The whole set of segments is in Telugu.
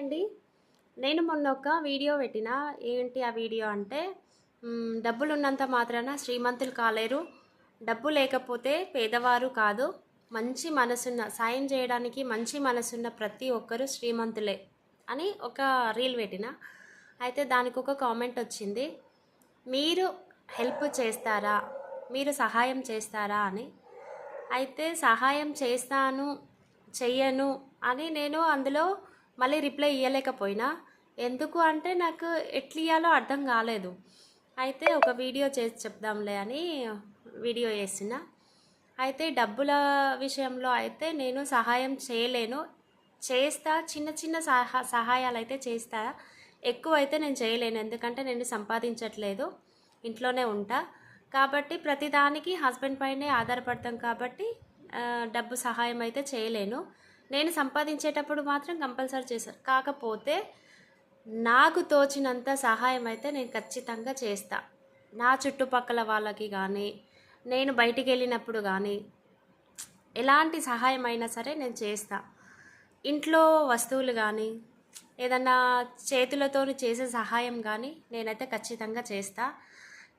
అండి. నేను మొన్న ఒక వీడియో పెట్టిన. ఏంటి ఆ వీడియో అంటే డబ్బులు ఉన్నంత మాత్రాన శ్రీమంతులు కాలేరు. డబ్బు లేకపోతే పేదవారు కాదు. మంచి మనసున్న సాయం చేయడానికి మంచి మనసున్న ప్రతి ఒక్కరూ శ్రీమంతులే అని ఒక రీల్ పెట్టిన. అయితే దానికి ఒక కామెంట్ వచ్చింది. మీరు హెల్ప్ చేస్తారా? మీరు సహాయం చేస్తారా అని. అయితే సహాయం చేస్తాను చెయ్యను అని నేను అందులో మళ్ళీ రిప్లై ఇవ్వలేకపోయినా ఎందుకు అంటే నాకు ఎట్లా ఇవ్వాలో అర్థం కాలేదు. అయితే ఒక వీడియో చేసి చెప్దాంలే అని వీడియో చేసిన. అయితే డబ్బుల విషయంలో అయితే నేను సహాయం చేయలేను. చేస్తా చిన్న చిన్న సహా సహాయాలు అయితే చేస్తా. ఎక్కువ అయితే నేను చేయలేను. ఎందుకంటే నేను సంపాదించట్లేదు. ఇంట్లోనే ఉంటా. కాబట్టి ప్రతిదానికి హస్బెండ్ పైనే ఆధారపడతాం కాబట్టి డబ్బు సహాయం అయితే చేయలేను. నేను సంపాదించేటప్పుడు మాత్రం కంపల్సరీ చేశారు కాకపోతే నాకు తోచినంత సహాయం అయితే నేను ఖచ్చితంగా చేస్తా. నా చుట్టుపక్కల వాళ్ళకి కానీ నేను బయటికి వెళ్ళినప్పుడు కానీ ఎలాంటి సహాయం అయినా సరే నేను చేస్తా. ఇంట్లో వస్తువులు కానీ ఏదన్నా చేతులతో చేసే సహాయం కానీ నేనైతే ఖచ్చితంగా చేస్తా.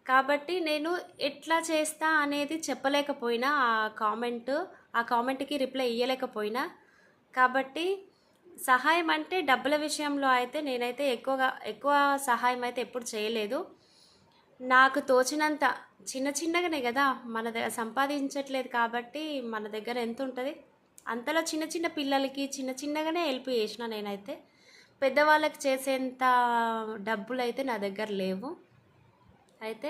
కాబట్టి నేను ఎట్లా చేస్తా అనేది చెప్పలేకపోయినా ఆ కామెంట్ ఆ కామెంట్కి రిప్లై ఇవ్వలేకపోయినా కాబట్టి సహాయం అంటే డబ్బుల విషయంలో అయితే నేనైతే ఎక్కువగా ఎక్కువ సహాయం అయితే ఎప్పుడు చేయలేదు. నాకు తోచినంత చిన్న చిన్నగానే కదా మన దగ్గర సంపాదించట్లేదు కాబట్టి మన దగ్గర ఎంత ఉంటుంది? అంతలో చిన్న చిన్న పిల్లలకి చిన్న చిన్నగానే హెల్ప్ చేసిన నేనైతే. పెద్దవాళ్ళకి చేసేంత డబ్బులు అయితే నా దగ్గర లేవు. అయితే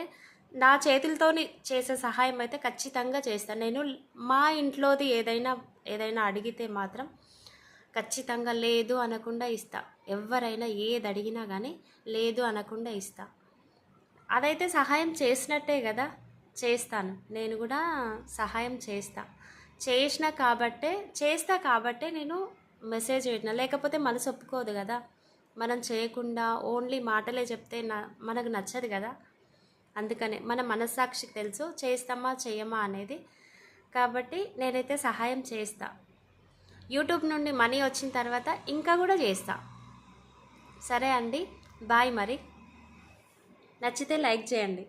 నా చేతులతోని చేసే సహాయం అయితే ఖచ్చితంగా చేస్తాను నేను మా ఇంట్లోది ఏదైనా ఏదైనా అడిగితే మాత్రం ఖచ్చితంగా లేదు అనకుండా ఇస్తా. ఎవరైనా ఏది అడిగినా కానీ లేదు అనకుండా ఇస్తా. అదైతే సహాయం చేసినట్టే కదా చేస్తాను. నేను కూడా సహాయం చేస్తా. చేసిన కాబట్టే చేస్తా కాబట్టే నేను మెసేజ్ పెట్టిన. లేకపోతే మనసు ఒప్పుకోదు కదా. మనం చేయకుండా ఓన్లీ మాటలే చెప్తే నా మనకు నచ్చదు కదా. అందుకనే మన మనస్సాక్షికి తెలుసు చేస్తామా చేయమా అనేది. కాబట్టి నేనైతే సహాయం చేస్తా. యూట్యూబ్ నుండి మనీ వచ్చిన తర్వాత ఇంకా కూడా చేస్తా. సరే అండి బాయ్ మరి. నచ్చితే లైక్ చేయండి.